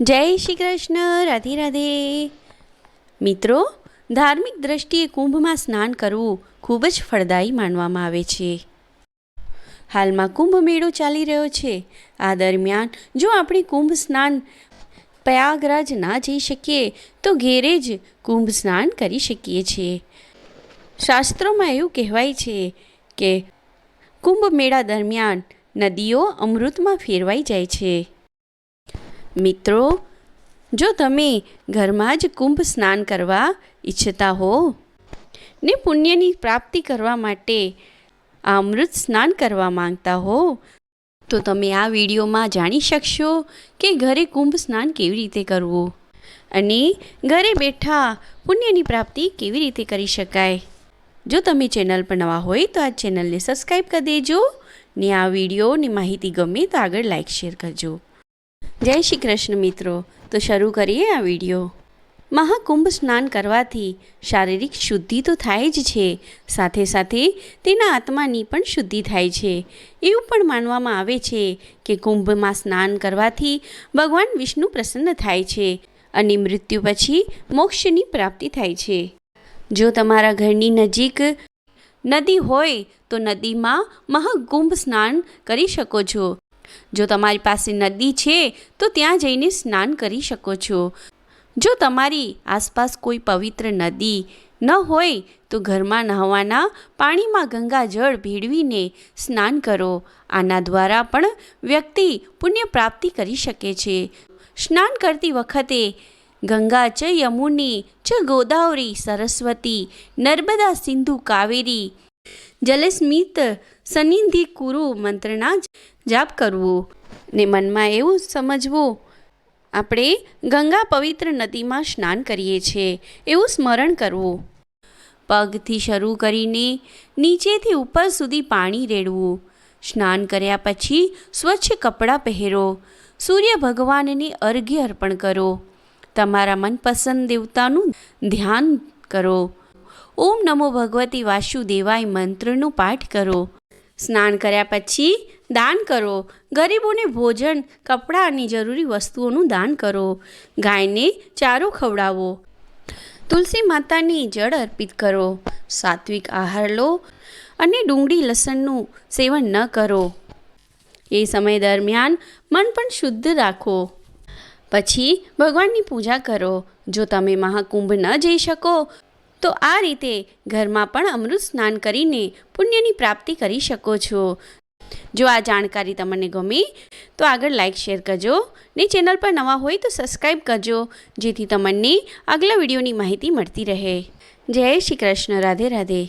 જય શ્રી કૃષ્ણ, રાધે રાધે. મિત્રો, ધાર્મિક દ્રષ્ટિએ કુંભમાં સ્નાન કરવું ખૂબ જ ફળદાયી માનવામાં આવે છે. હાલમાં કુંભ મેળો ચાલી રહ્યો છે. આ દરમિયાન, જો આપણે કુંભ સ્નાન પ્રયાગરાજ ના જઈ શકીએ, તો ઘેરે જ કુંભ સ્નાન કરી શકીએ છીએ. શાસ્ત્રોમાં એવું કહેવાય છે કે કુંભ મેળા દરમિયાન નદીઓ અમૃતમાં ફેરવાઈ જાય છે. મિત્રો, જો તમે ઘરમાં જ કુંભ સ્નાન કરવા ઈચ્છતા હો ને પુણ્યની પ્રાપ્તિ કરવા માટે આ અમૃત સ્નાન કરવા માંગતા હો, તો તમે આ વિડીયોમાં જાણી શકશો કે ઘરે કુંભ સ્નાન કેવી રીતે કરવું અને ઘરે બેઠા પુણ્યની પ્રાપ્તિ કેવી રીતે કરી શકાય. જો તમે ચેનલ પર નવા હોય તો આ ચેનલને સબસ્ક્રાઈબ કરી દેજો ને આ વિડીયોની માહિતી ગમે તો આગળ લાઈક શેર કરજો. જય શ્રી કૃષ્ણ મિત્રો. તો શરૂ કરીએ આ વીડિયો. મહાકુંભ સ્નાન કરવાથી શારીરિક શુદ્ધિ તો થાય જ છે. સાથે સાથે તેના આત્માની પણ શુદ્ધિ થાય છે. એવું પણ માનવામાં આવે છે કે કુંભમાં સ્નાન કરવાથી ભગવાન વિષ્ણુ પ્રસન્ન થાય છે અને મૃત્યુ પછી મોક્ષની પ્રાપ્તિ થાય છે. જો તમારા ઘરની નજીક નદી હોય તો નદીમાં મહાકુંભ સ્નાન કરી શકો છો. જો તમારી પાસે નદી છે, તો ત્યાં જઈને સ્નાન કરી શકો છો. જો તમારી આસપાસ કોઈ પવિત્ર નદી ન હોય, તો ઘરમાં નહાવાના પાણીમાં ગંગાજળ ભેળવીને સ્નાન કરો. આના દ્વારા પણ વ્યક્તિ પુણ્ય પ્રાપ્તિ કરી શકે છે. સ્નાન કરતી વખતે ગંગા ચ યમુની ચ ગોદાવરી સરસ્વતી, નર્મદા સિંધુ કાવેરી જલસ્મિત સનિધિ કુરુ મંત્રના જાપ કરવો. ને મનમાં એવું સમજવું, આપણે ગંગા પવિત્ર નદીમાં સ્નાન કરીએ છીએ, એવું સ્મરણ કરવું. પગથી શરૂ કરીને નીચેથી ઉપર સુધી પાણી રેડવું. સ્નાન કર્યા પછી સ્વચ્છ કપડાં પહેરો. સૂર્ય ભગવાનને અર્ઘ્ય અર્પણ કરો. તમારા મનપસંદ દેવતાનું ધ્યાન કરો. ઓમ નમો ભગવતી વાસુદેવાય મંત્રનો પાઠ કરો. સ્નાન કર્યા પછી દાન કરો. ગરીબોને ભોજન, કપડાં અને જરૂરી વસ્તુઓનું દાન કરો. ગાયને ચારો ખવડાવો. તુલસી માતાને જળ અર્પિત કરો. સાત્વિક આહાર લો અને ડુંગળી લસણનું સેવન ન કરો. એ સમય દરમિયાન મન પણ શુદ્ધ રાખો. પછી ભગવાનની પૂજા કરો. જો તમે મહાકુંભ ન જઈ શકો તો આ રીતે ઘરમાં પણ અમૃત સ્નાન કરીને પુણ્યની પ્રાપ્તિ કરી શકો છો. જો આ જાણકારી તમને ગમી, તો આગળ લાઈક શેર કરજો. ને ચેનલ પર નવા હોય તો સબસ્ક્રાઈબ કરજો, જેથી તમને આગલા વિડીયોની માહિતી મળતી રહે. જય શ્રી કૃષ્ણ. રાધે રાધે.